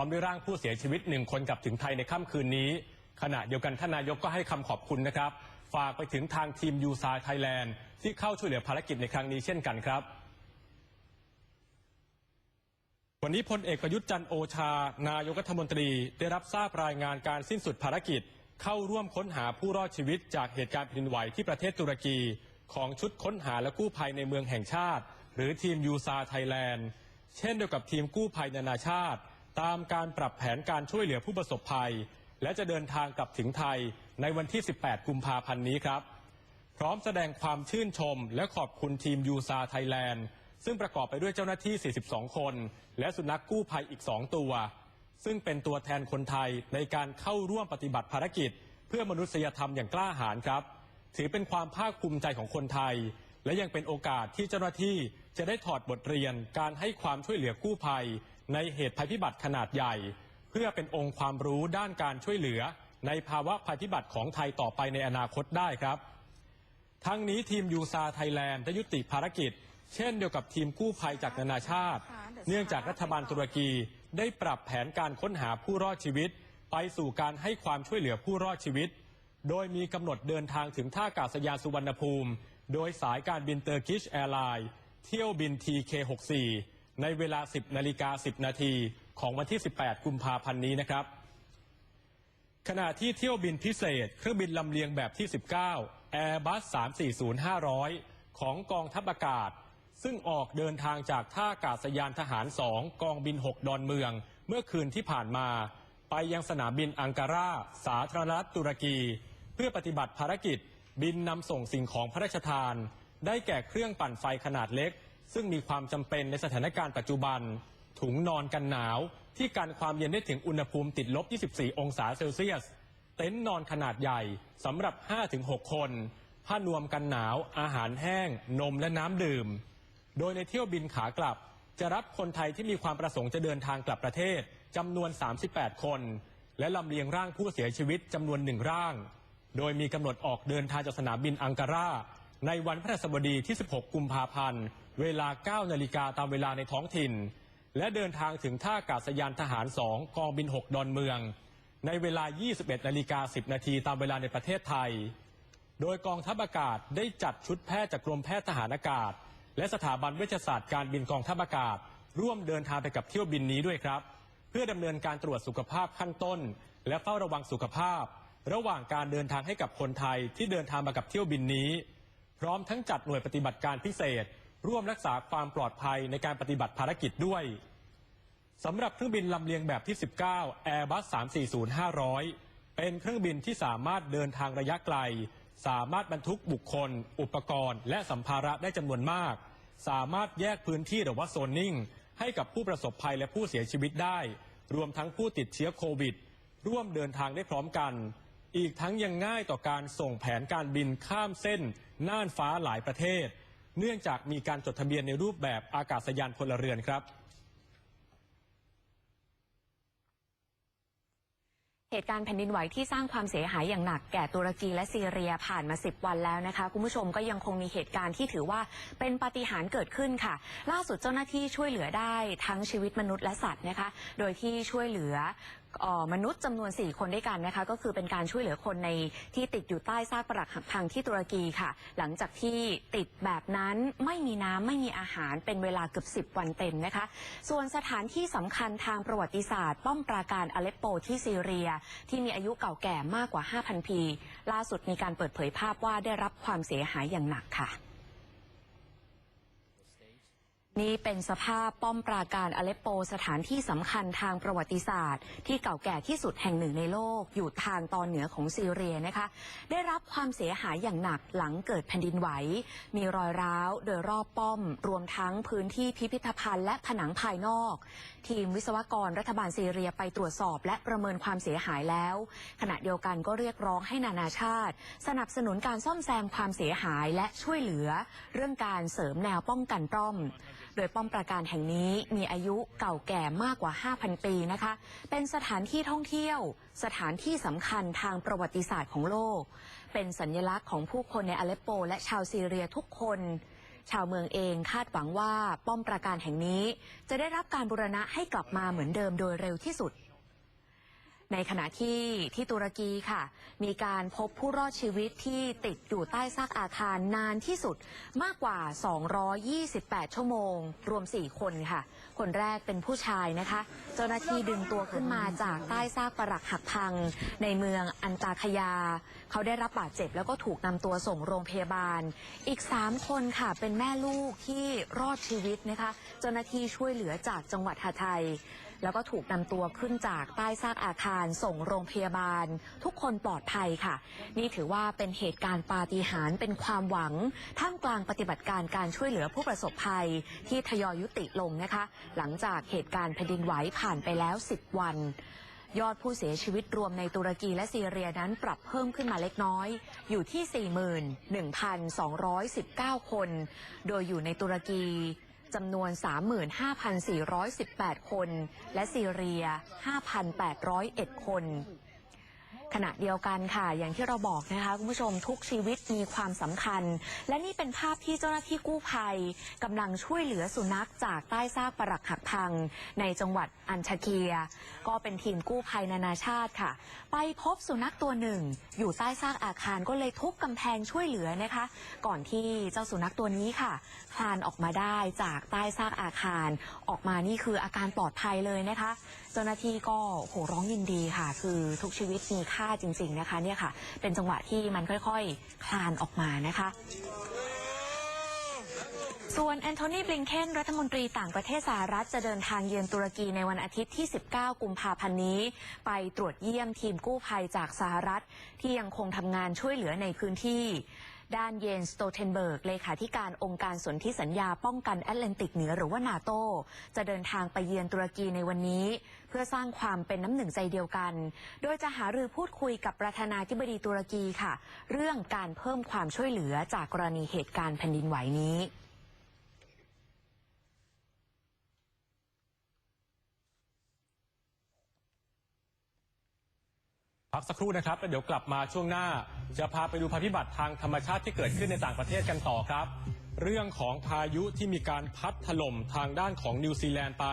ร้อมด้วยร่างผู้เสียชีวิตหนึ่งคนกลับถึงไทยในค่ำคืนนี้ ขณะเดียวกันท่านนายกก็ให้คำขอบคุณนะครับ ฝากไปถึงทางทีมยูซาไทยแลนด์ที่เข้าช่วยเหลือภารกิจในครั้งนี้เช่นกันครับวันนี้พลเอกประยุทธ์จันโอชา นายกรัฐมนตรี ได้รับทราบรายงานการสิ้นสุดภารกิจ เข้าร่วมค้นหาผู้รอดชีวิตจากเหตุการณ์แผ่นดินไหวที่ประเทศตุรกี ของชุดค้นหาและกู้ภัยในเมืองแห่งชาติ หรือทีมยูซาไทยแลนด์ เช่นเดียวกับทีมกู้ภัยนานาชาติ ตามการปรับแผนการช่วยเหลือผู้ประสบภัย และจะเดินทางกลับถึงไทยในวันที่ 18 กุมภาพันธ์นี้ครับ พร้อมแสดงความชื่นชม และขอบคุณทีมยูซาไทยแลนด์ซึ่งประกอบไปด้วยเจ้าหน้าที่ 42 คน และสุนัขกู้ภัยอีก 2 ตัว ซึ่งเป็นตัวแทนคนไทยในการเข้าร่วมปฏิบัติภารกิจ เพื่อมนุษยธรรมอย่างกล้าหาญครับ ถือเป็นความภาคภูมิใจของคนไทย และยังเป็นโอกาสที่เจ้าหน้าที่จะได้ถอดบทเรียนการให้ความช่วยเหลือกู้ภัย ในเหตุภัยพิบัติขนาดใหญ่ เพื่อเป็นองค์ความรู้ด้านการช่วยเหลือ ในภาวะภัยพิบัติของไทยต่อไปในอนาคตได้ครับ ทั้งนี้ทีมยูซาไทยแลนด์ได้ยุติภารกิจ เช่นเดียวกับทีมกู้ภัยจากนานาชาติ เนื่องจากรัฐบาลตุรกีได้ปรับแผนการค้นหาผู้รอดชีวิต ไปสู่การให้ความช่วยเหลือผู้รอดชีวิต โดยมีกำหนดเดินทางถึงท่าอากาศยานสุวรรณภูมิ โดยสายการบินเตอร์กิชแอร์ไลน์เที่ยวบิน TK64 ในเวลา 10นาฬิกา10 นาทีของวันที่ 18 กุมภาพันธ์นี้นะครับ ขณะที่เที่ยวบินพิเศษ เครื่องบินลำเลียงแบบที่ 19 Airbus 340-500 ของกองทัพอากาศ ซึ่งออกเดินทางจากท่าอากาศยานทหาร 2 กองบิน 6 ดอนเมือง เมื่อคืนที่ผ่านมา ไปยังสนามบินอังการาสาธารณรัฐตุรกี เพื่อปฏิบัติภารกิจบินนำส่งสิ่งของพระราชทาน ได้แก่เครื่องปั่นไฟขนาดเล็ก ซึ่งมีความจำเป็นในสถานการณ์ปัจจุบัน ถุงนอนกันหนาว ที่กันความเย็นได้ถึงอุณหภูมิติดลบ 24 องศาเซลเซียส เต็นท์นอนขนาดใหญ่สำหรับ 5-6 คน ผ้านวมกันหนาว อาหารแห้ง นมและน้ำดื่ม โดยในเที่ยวบินขากลับ จะรับคนไทยที่มีความประสงค์จะเดินทางกลับประเทศจำนวน 38 คน และลำเลียงร่างผู้เสียชีวิตจำนวนหนึ่งร่าง โดยมีกำหนดออกเดินทางจากสนามบินอังการาในวันพฤหัสบดีที่ 16 กุมภาพันธ์ เวลา 9 นาฬิกาตามเวลาในท้องถิ่น และเดินทางถึงท่าอากาศยานทหาร 2 กองบิน 6 ดอนเมือง ในเวลา 21 นาฬิกา 10 นาทีตามเวลาในประเทศไทย โดยกองทัพอากาศได้จัดชุดแพทย์จากกรมแพทย์ทหารอากาศ และสถาบันเวชศาสตร์การบินกองทัพอากาศ ร่วมเดินทางไปกับเที่ยวบินนี้ด้วยครับ เพื่อดำเนินการตรวจสุขภาพขั้นต้น และเฝ้าระวังสุขภาพ ระหว่างการเดินทางให้กับคนไทยที่เดินทางมากับเที่ยวบินนี้ พร้อมทั้งจัดหน่วยปฏิบัติการพิเศษ ร่วมรักษาความปลอดภัยในการปฏิบัติภารกิจด้วยสำหรับเครื่องบินลำเลียงแบบที่ 19 Airbus 340-500 เป็นเครื่องบินที่สามารถเดินทางระยะไกล สามารถบรรทุกบุคคล อุปกรณ์ และสัมภาระได้จำนวนมาก สามารถแยกพื้นที่หรือว่าโซนนิ่ง ให้กับผู้ประสบภัยและผู้เสียชีวิตได้ รวมทั้งผู้ติดเชื้อโควิด ร่วมเดินทางได้พร้อมกัน อีกทั้งยังง่ายต่อการส่งแผนการบินข้ามเส้น น่านฟ้าหลายประเทศ เนื่องจากมีการจดทะเบียนในรูปแบบอากาศยานพลเรือนครับ เหตุการณ์แผ่นดินไหวที่สร้างความเสียหายอย่างหนักแก่ตุรกีและซีเรียผ่านมา 10 วันแล้วนะคะ คุณผู้ชมก็ยังคงมีเหตุการณ์ที่ถือว่าเป็นปาฏิหาริย์เกิดขึ้นค่ะ ล่าสุดเจ้าหน้าที่ช่วยเหลือได้ทั้งชีวิตมนุษย์และสัตว์นะคะ โดยที่ช่วยเหลือเอ่อ มนุษย์จำนวน 4 คนด้วยกันนะคะ ก็คือเป็นการช่วยเหลือคนในที่ติดอยู่ใต้ซากปรักหักพังที่ตุรกีค่ะ หลังจากที่ติดแบบนั้นไม่มีน้ำไม่มีอาหารเป็นเวลาเกือบ 10 วันเต็มนะคะ ส่วนสถานที่สำคัญทางประวัติศาสตร์ ป้อมปราการอเลปโปที่ซีเรีย ที่มีอายุเก่าแก่มากกว่า 5,000 ปี ล่าสุดมีการเปิดเผยภาพว่าได้รับความเสียหายอย่างหนักค่ะ นี่เป็นสภาพป้อมปราการอเลปโปสถานที่สำคัญทางประวัติศาสตร์ ที่เก่าแก่ที่สุดแห่งหนึ่งในโลก อยู่ทางตอนเหนือของซีเรียนะคะ ได้รับความเสียหายอย่างหนักหลังเกิดแผ่นดินไหว มีรอยร้าวโดยรอบป้อม รวมทั้งพื้นที่พิพิธภัณฑ์และผนังภายนอก ทีมวิศวกรรัฐบาลซีเรียไปตรวจสอบ และประเมินความเสียหายแล้ว ขณะเดียวกันก็เรียกร้องให้นานาชาติ สนับสนุนการซ่อมแซมความเสียหายและช่วยเหลือ เรื่องการเสริมแนวป้องกันป้อม โดยป้อมปราการแห่งนี้มีอายุเก่าแก่มากกว่า 5,000 ปีนะคะ เป็นสถานที่ท่องเที่ยว สถานที่สำคัญทางประวัติศาสตร์ของโลก เป็นสัญลักษณ์ของผู้คนในอเลปโป และชาวซีเรียทุกคน ชาวเมืองเองคาดหวังว่าป้อมปราการแห่งนี้ จะได้รับการบูรณะให้กลับมาเหมือนเดิมโดยเร็วที่สุด ในขณะที่ที่ตุรกีค่ะ มีการพบผู้รอดชีวิตที่ติดอยู่ใต้ซากอาคารนานที่สุดมากกว่า 228 ชั่วโมง รวม 4 คนค่ะ คนแรกเป็นผู้ชายนะคะ เจ้าหน้าที่ดึงตัวขึ้นมาจากใต้ซากปรักหักพัง ในเมืองอันตาคยา เขาได้รับบาดเจ็บแล้วก็ถูกนำตัวส่งโรงพยาบาล อีก 3 คนค่ะ เป็นแม่ลูกที่รอดชีวิตนะคะ เจ้าหน้าที่ช่วยเหลือจากจังหวัดหาไทย แล้วก็ถูกนำตัวขึ้นจากใต้ซากอาคารส่งโรงพยาบาล ทุกคนปลอดภัยค่ะ นี่ถือว่าเป็นเหตุการณ์ปาฏิหาริย์เป็นความหวัง ท่ามกลางปฏิบัติการการช่วยเหลือผู้ประสบภัยที่ทยอยยุติลงนะคะ หลังจากเหตุการณ์แผ่นดินไหวผ่านไปแล้ว 10 วันยอดผู้เสียชีวิตรวมในตุรกีและซีเรียนั้นปรับเพิ่มขึ้นมาเล็กน้อย อยู่ที่ 41,219 คน โดยอยู่ในตุรกี จำนวน 35,418 คน และซีเรีย 5,801 คน ขณะเดียวกันค่ะ อย่างที่เราบอกนะคะคุณผู้ชมทุกชีวิตมีความสำคัญ และนี่เป็นภาพที่เจ้าหน้าที่กู้ภัยกำลังช่วยเหลือสุนัขจากใต้ซากปรักหักพัง ในจังหวัดอัญชเคีย ก็เป็นทีมกู้ภัยนานาชาติค่ะ ไปพบสุนัขตัวหนึ่ง อยู่ใต้ซากอาคารก็เลยทุบกำแพงช่วยเหลือนะคะ ก่อนที่เจ้าสุนัขตัวนี้ค่ะคลานออกมาได้จากใต้ซากอาคาร ออกมานี่คืออาการปลอดภัยเลยนะคะ เจ้าหน้าที่ก็โหร้องยินดีค่ะ คือทุกชีวิตมีค่าจริง ๆนะคะเนี่ยค่ะ เป็นจังหวะที่มันค่อยๆคลานออกมานะคะส่วนแอนโทนี บลิงเคน รัฐมนตรีต่างประเทศสหรัฐจะเดินทางเยือนตุรกีในวันอาทิตย์ที่ 19 กุมภาพันธ์นี้ ไปตรวจเยี่ยมทีมกู้ภัยจากสหรัฐ ที่ยังคงทำงานช่วยเหลือในพื้นที่ ด้านเยนสโตเทนเบิร์กเลขาธิการองค์การสนธิสัญญาป้องกันแอตแลนติกเหนือหรือว่านาโตจะเดินทางไปเยือนตุรกีในวันนี้ เพื่อสร้างความเป็นน้ำหนึ่งใจเดียวกัน โดยจะหารือพูดคุยกับประธานาธิบดีตุรกีค่ะ เรื่องการเพิ่มความช่วยเหลือจากกรณีเหตุการณ์แผ่นดินไหวนี้ พักสักครู่นะครับแล้วเดี๋ยวกลับมาช่วงหน้า จะพาไปดูภัยพิบัติทางธรรมชาติที่เกิดขึ้นในต่างประเทศกันต่อครับ เรื่องของพายุที่มีการพัดถล่มทางด้านของนิวซีแลนด์ไป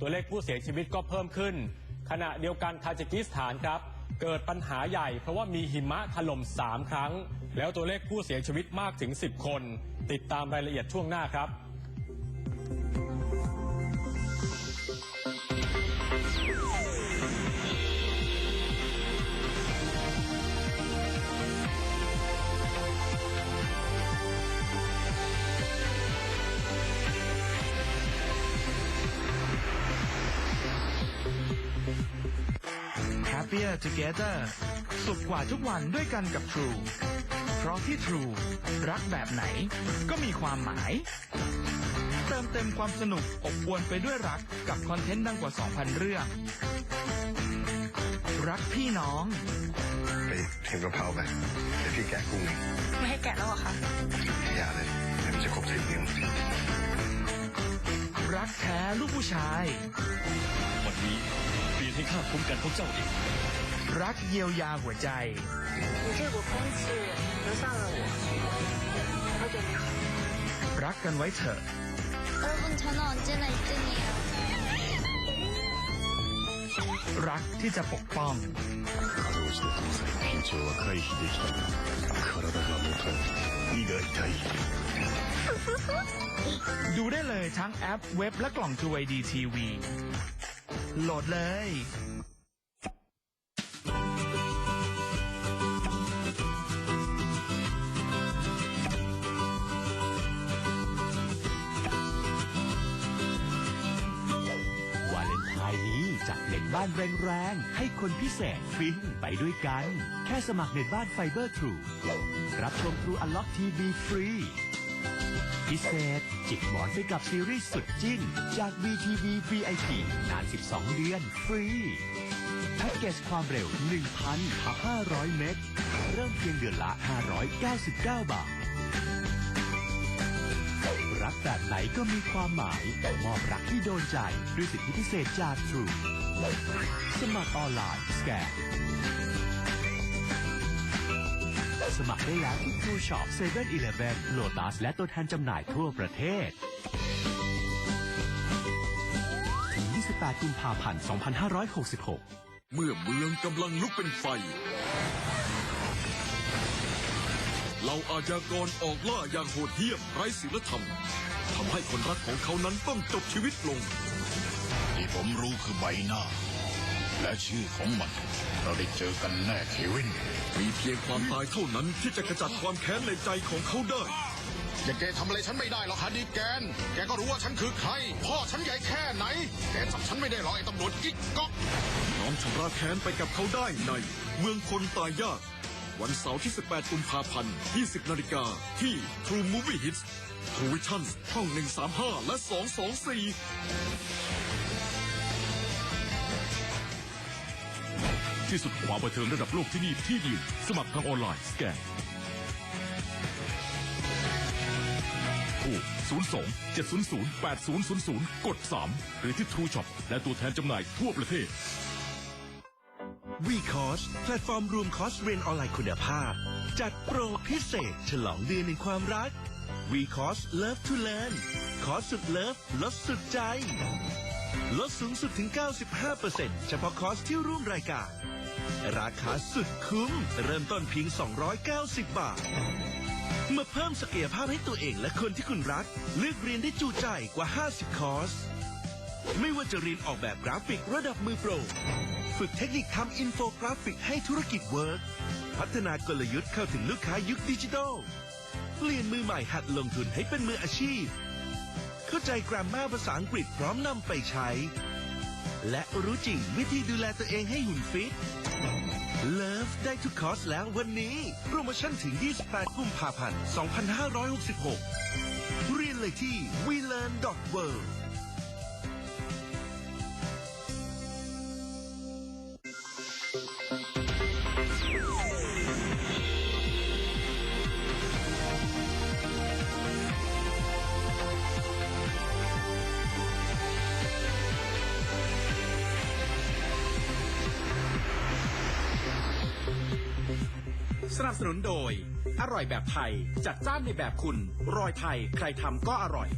ตัวเลขผู้เสียชีวิตก็เพิ่มขึ้น ขณะเดียวกันทาจิกิสถานครับ เกิดปัญหาใหญ่เพราะว่ามีหิมะถล่ม3 ครั้ง แล้วตัวเลขผู้เสียชีวิตมากถึง 10 คน ติดตามรายละเอียดช่วงหน้าครับ Together สุขกว่าทุกวันด้วยกันกับ True เพราะที่ True รักแบบไหนก็มีความหมาย เติมเต็มความสนุกอบอวลไปด้วยรักกับคอนเทนต์ดังกว่า 2,000 เรื่อง รักพี่น้องไปเห็นกะเพราไหมเดี๋ยวพี่แกะกุ้งเองไม่ให้แกะแล้วเหรอคะอย่าเลยเดี๋ยวมันจะครบสิบนิ้วรักแท้ลูกผู้ชาย วันนี้เปลี่ยนให้ข้าคุ้มกันพวกเจ้าเอง รักเยียวยาหัวใจรักกันไว้เถอะรักที่จะปกป้อง ดูได้เลยทั้งแอปเว็บและกล่องทูไอดีทีวี โหลดเลย บ้านแรงๆ ให้คนพิเศษฟินไปด้วยกัน แค่สมัครเน็ตบ้านไฟเบอร์ทรูรับชมทรูอัลล็อกทีวีฟรี พิเศษ จิกหมอนไปกับซีรีส์สุดจิ้น จาก VTV VIP นาน 12 เดือนฟรีแพ็กเกจความเร็ว 1,500 เมกะเริ่มเพียงเดือนละ 599 บาท รักแบบไหนก็มีความหมายมอบรักที่โดนใจ ด้วยสิทธิพิเศษจาก True สมัครออนไลน์สแกนสมัครได้แล้วที่ True Shop 7-Eleven Lotus และตัวแทนจำหน่ายทั่วประเทศ ถึง 28 กุมภาพันธ์ 2566 เมื่อเมืองกำลังลุกเป็นไฟ เราอาชญากรออกล่าอย่างโหดเหี้ยมไร้ศีลธรรมทำให้คนรักของเขานั้นต้องจบชีวิตลง ที่ผมรู้คือใบหน้า และชื่อของมัน เราได้เจอกันแน่เควิน มีเพียงความตายเท่านั้นที่จะขจัดความแค้นในใจของเขาได้ อย่าแกทำอะไรฉันไม่ได้หรอกฮาดีแกน แกก็รู้ว่าฉันคือใคร พ่อฉันใหญ่แค่ไหน แกจับฉันไม่ได้หรอกไอ้ตำรวจกิ๊กก๊อกน้อมชำระแค้นไปกับเขาได้ใน เมืองคนตายยาก วันเสาร์ที่ 18 กุมภาพันธ์ 20 นาฬิกาที่ True Movie Hits True Vision ช่อง 135 และ 224 ที่สุดความบันเทิงระดับโลกที่นี่ที่เดียวสมัครทางออนไลน์สแกนโทร02 700 8000 กด 3 หรือที่ True Shop และตัวแทนจำหน่ายทั่วประเทศวีคอร์สแพลตฟอร์มรวมคอร์สเรียนออนไลน์คุณภาพ จัดโปรพิเศษ ฉลองเดือนในความรักวีคอร์ส Love to Learn คอร์สสุดเลิฟลดสุดใจ ลดสูงสุดถึง 95%เฉพาะคอร์สที่ร่วมรายการ ราคาสุดคุ้ม เริ่มต้นเพียง 290 บาท มาเพิ่มศักยภาพให้ตัวเองและคนที่คุณรัก เลือกเรียนได้จูใจกว่า 50 คอร์ส ไม่ว่าจะเรียนออกแบบกราฟิกระดับมือโปร ฝึกเทคนิคทำอินโฟกราฟิกให้ธุรกิจเวิร์กพัฒนากลยุทธ์เข้าถึงลูกค้ายุคดิจิทัลเปลี่ยนมือใหม่หัดลงทุนให้เป็นมืออาชีพ เข้าใจกราฟมาภาษาอังกฤษพร้อมนำไปใช้ และรู้จริงวิธีดูแลตัวเองให้หุ่นฟิต เลิฟได้ทุกคอร์สแล้ววันนี้ โปรโมชั่นถึง 28กุมภาพันธ์ 2566 เรียนเลยที่ welearn.world สนับสนุนโดย อร่อยแบบไทย จัดจ้านในแบบคุณ รอยไทย ใครทำก็อร่อย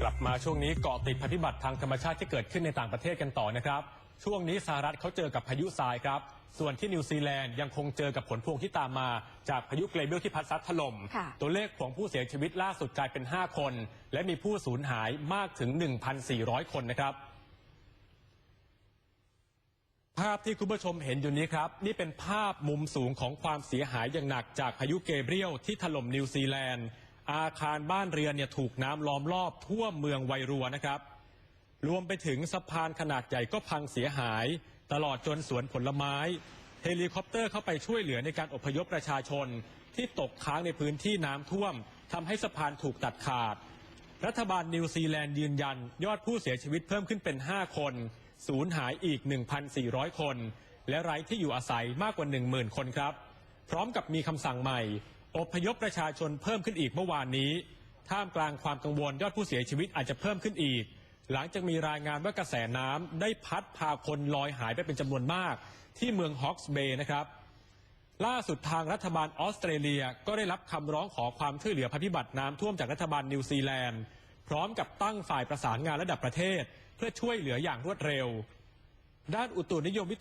กลับมาช่วงนี้เกาะติดภัยพิบัติทางธรรมชาติที่เกิดขึ้นในต่างประเทศกันต่อนะครับ ช่วงนี้สหรัฐเขาเจอกับพายุทรายครับ ส่วนที่นิวซีแลนด์ยังคงเจอกับผลพวงที่ตามมา จากพายุเกรเบลที่พัดซัดถล่มค่ะ ตัวเลขของผู้เสียชีวิตล่าสุดกลายเป็น 5 คน และมีผู้สูญหายมากถึง 1,400 คนนะครับ ภาพที่คุณผู้ชมเห็นอยู่นี้ครับ นี่เป็นภาพมุมสูงของความเสียหายอย่างหนักจากพายุเกเบรียลที่ถล่มนิวซีแลนด์ อาคารบ้านเรือนเนี่ยถูกน้ำล้อมรอบทั่วเมืองไวรัวนะครับ รวมไปถึงสะพานขนาดใหญ่ก็พังเสียหาย ตลอดจนสวนผลไม้ เฮลิคอปเตอร์เข้าไปช่วยเหลือในการอพยพประชาชน ที่ตกค้างในพื้นที่น้ำท่วมทำให้สะพานถูกตัดขาด รัฐบาลนิวซีแลนด์ยืนยัน ยอดผู้เสียชีวิตเพิ่มขึ้นเป็น 5 คน สูญหายอีก 1,400 คน และไร้ที่อยู่อาศัยมากกว่า 10,000 คนครับ พร้อมกับมีคำสั่งใหม่ อพยพประชาชนเพิ่มขึ้นอีกเมื่อวานนี้ ท่ามกลางความกังวลยอดผู้เสียชีวิตอาจจะเพิ่มขึ้นอีก หลังจากมีรายงานว่ากระแสน้ำได้พัดพาคนลอยหายไปเป็นจำนวนมาก ที่เมืองฮอกส์เบย์นะครับล่าสุดทางรัฐบาลออสเตรเลียก็ได้รับคำร้องขอความช่วยเหลือภัยพิบัติน้ำท่วมจากรัฐบาลนิวซีแลนด์ พร้อมกับตั้งฝ่ายประสานงานระดับประเทศ เพื่อช่วยเหลืออย่างรวดเร็ว ด้านอุตุนิยมวิทยา